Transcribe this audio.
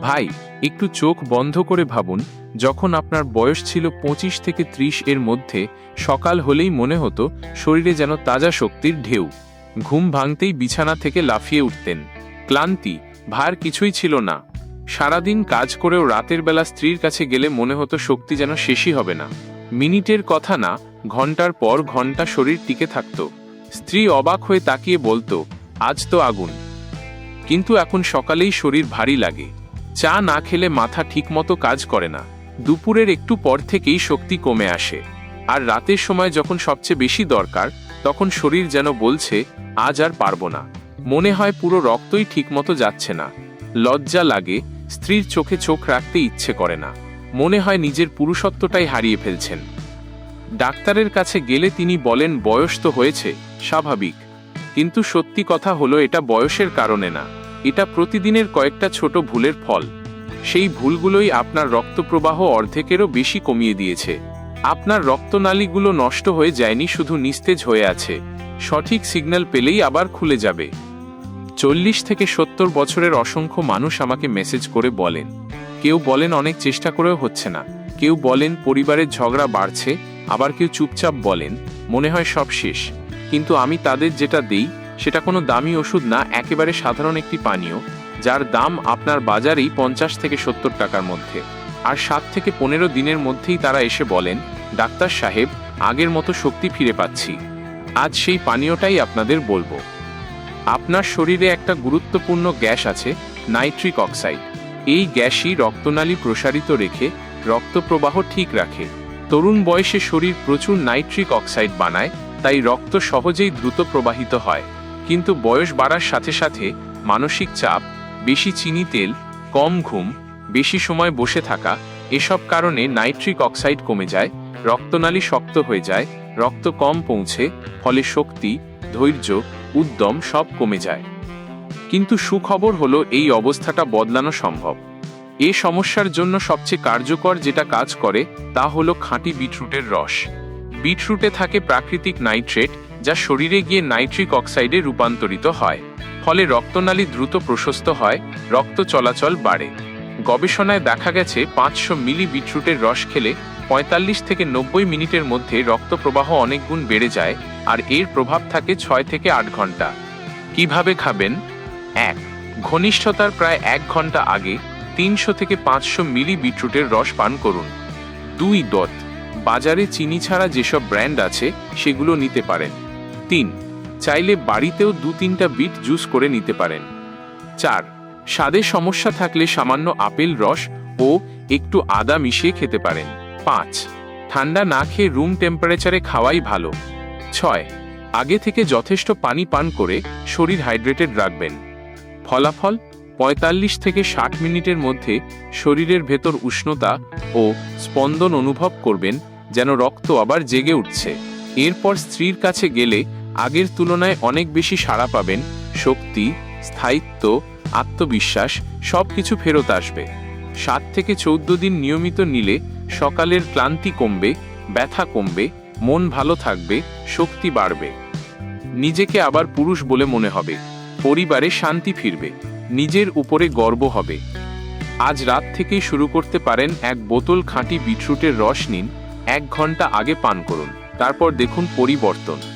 ভাই, একটু চোখ বন্ধ করে ভাবুন, যখন আপনার বয়স ছিল পঁচিশ থেকে ত্রিশ এর মধ্যে, সকাল হলেই মনে হতো শরীরে যেন তাজা শক্তির ঢেউ। ঘুম ভাঙতেই বিছানা থেকে লাফিয়ে উঠতেন। ক্লান্তি, ভার কিছুই ছিল না। সারাদিন কাজ করেও রাতের বেলা স্ত্রীর কাছে গেলে মনে হতো শক্তি যেন শেষই হবে না। মিনিটের কথা না, ঘণ্টার পর ঘণ্টা শরীর টিকে থাকত। স্ত্রী অবাক হয়ে তাকিয়ে বলতো, আজ তো আগুন। কিন্তু এখন সকালেই শরীর ভারী লাগে। চা না খেলে মাথা ঠিকমতো কাজ করে না। দুপুরের একটু পর থেকেই শক্তি কমে আসে। আর রাতের সময় যখন সবচেয়ে বেশি দরকার, তখন শরীর যেন বলছে, আজ আর পারব না। মনে হয় পুরো রক্তই ঠিকমতো যাচ্ছে না। লজ্জা লাগে, স্ত্রীর চোখে চোখ রাখতে ইচ্ছে করে না। মনে হয় নিজের পুরুষত্বটাই হারিয়ে ফেলছেন। ডাক্তারের কাছে গেলে তিনি বলেন, বয়স তো হয়েছে, স্বাভাবিক। কিন্তু সত্যি কথা হলো, এটা বয়সের কারণে না। এটা প্রতিদিনের কয়েকটা ছোট ভুলের ফল। সেই ভুলগুলোই আপনার রক্তপ্রবাহ অর্ধেকেরও বেশি কমিয়ে দিয়েছে। আপনার রক্তনালীগুলো নষ্ট হয়ে যায়নি, শুধু নিস্তেজ হয়ে আছে। সঠিক সিগন্যাল পেলেই আবার খুলে যাবে। চল্লিশ থেকে সত্তর বছরের অসংখ্য মানুষ আমাকে মেসেজ করে বলেন, কেউ বলেন অনেক চেষ্টা করেও হচ্ছে না। কেউ বলেন পরিবারের ঝগড়া বাড়ছে, আবার কেউ চুপচাপ বলেন, মনে হয় সব শেষ। কিন্তু আমি তাদের যেটা দেই সেটা কোনো দামি ওষুধ না, একেবারে সাধারণ একটি পানীয়, যার দাম আপনার বাজারেই পঞ্চাশ থেকে সত্তর টাকার মধ্যে। আর সাত থেকে পনেরো দিনের মধ্যেই তারা এসে বলেন, ডাক্তার সাহেব, আগের মতো শক্তি ফিরে পাচ্ছি। আজ সেই পানীয়টাই আপনাদের বলব। আপনার শরীরে একটা গুরুত্বপূর্ণ গ্যাস আছে, নাইট্রিক অক্সাইড। এই গ্যাসই রক্তনালী প্রসারিত রেখে রক্তপ্রবাহ ঠিক রাখে। তরুণ বয়সে শরীর প্রচুর নাইট্রিক অক্সাইড বানায়, তাই রক্ত সহজেই দ্রুত প্রবাহিত হয়। কিন্তু বয়স বাড়ার সাথে সাথে মানসিক চাপ, বেশি চিনি তেল, কম ঘুম, বেশি সময় বসে থাকা, এসব কারণে নাইট্রিক অক্সাইড কমে যায়, রক্তনালী শক্ত হয়ে যায়, রক্ত কম পৌঁছে, ফলে শক্তি, ধৈর্য, উদ্যম সব কমে যায়। কিন্তু সুখবর হলো এই অবস্থাটা বদলানো সম্ভব। এ সমস্যার জন্য সবচেয়ে কার্যকর যেটা কাজ করে তা হলো খাঁটি বিটরুটের রস। বিটরুটে থাকে প্রাকৃতিক নাইট্রেট যা শরীরে গিয়ে নাইট্রিক অক্সাইডে রূপান্তরিত হয়। ফলে রক্তনালী দ্রুত প্রশস্ত হয়, রক্ত চলাচল বাড়ে। গবেষণায় দেখা গেছে, পাঁচশো মিলি বিটরুটের রস খেলে পঁয়তাল্লিশ থেকে নব্বই মিনিটের মধ্যে রক্ত প্রবাহ অনেক গুণ বেড়ে যায় আর এর প্রভাব থাকে ছয় থেকে আট ঘণ্টা। কীভাবে খাবেন? এক, ঘনিষ্ঠতার প্রায় এক ঘণ্টা আগে তিনশো থেকে পাঁচশো মিলি বিটরুটের রস পান করুন। দুই দত বাজারে চিনি ছাড়া যেসব ব্র্যান্ড আছে, সেগুলো নিতে পারেন। তিন, চাইলে বাড়িতেও দু তিনটা বিট জুস করে নিতে পারেন। চার, স্বাদে সমস্যা থাকলে সামান্য আপেল রস ও একটু আদা মিশিয়ে খেতে পারেন। পাঁচ, ঠান্ডা না খেয়ে রুম টেম্পারেচারে খাওয়াই ভালো। ছয়, আগে থেকে যথেষ্ট পানি পান করে শরীর হাইড্রেটেড রাখবেন। ফলাফল, পঁয়তাল্লিশ থেকে ষাট মিনিটের মধ্যে শরীরের ভেতর উষ্ণতা ও স্পন্দন অনুভব করবেন, যেন রক্ত আবার জেগে উঠছে। এরপর স্ত্রীর কাছে গেলে আগের তুলনায় অনেক বেশি সাড়া পাবেন, শক্তি, স্থায়িত্ব, আত্মবিশ্বাস সব কিছু ফেরত আসবে। সাত থেকে চৌদ্দ দিন নিয়মিত নিলে সকালের ক্লান্তি কমবে, ব্যথা কমবে, মন ভালো থাকবে, শক্তি বাড়বে। নিজেকে আবার পুরুষ বলে মনে হবে, পরিবারে শান্তি ফিরবে, নিজের উপরে গর্ব হবে। আজ রাত থেকেই শুরু করতে পারেন এক বোতল খাঁটি বিটরুটের রস নিন, এক ঘণ্টা আগে পান করুন। তারপর দেখুন পরিবর্তন।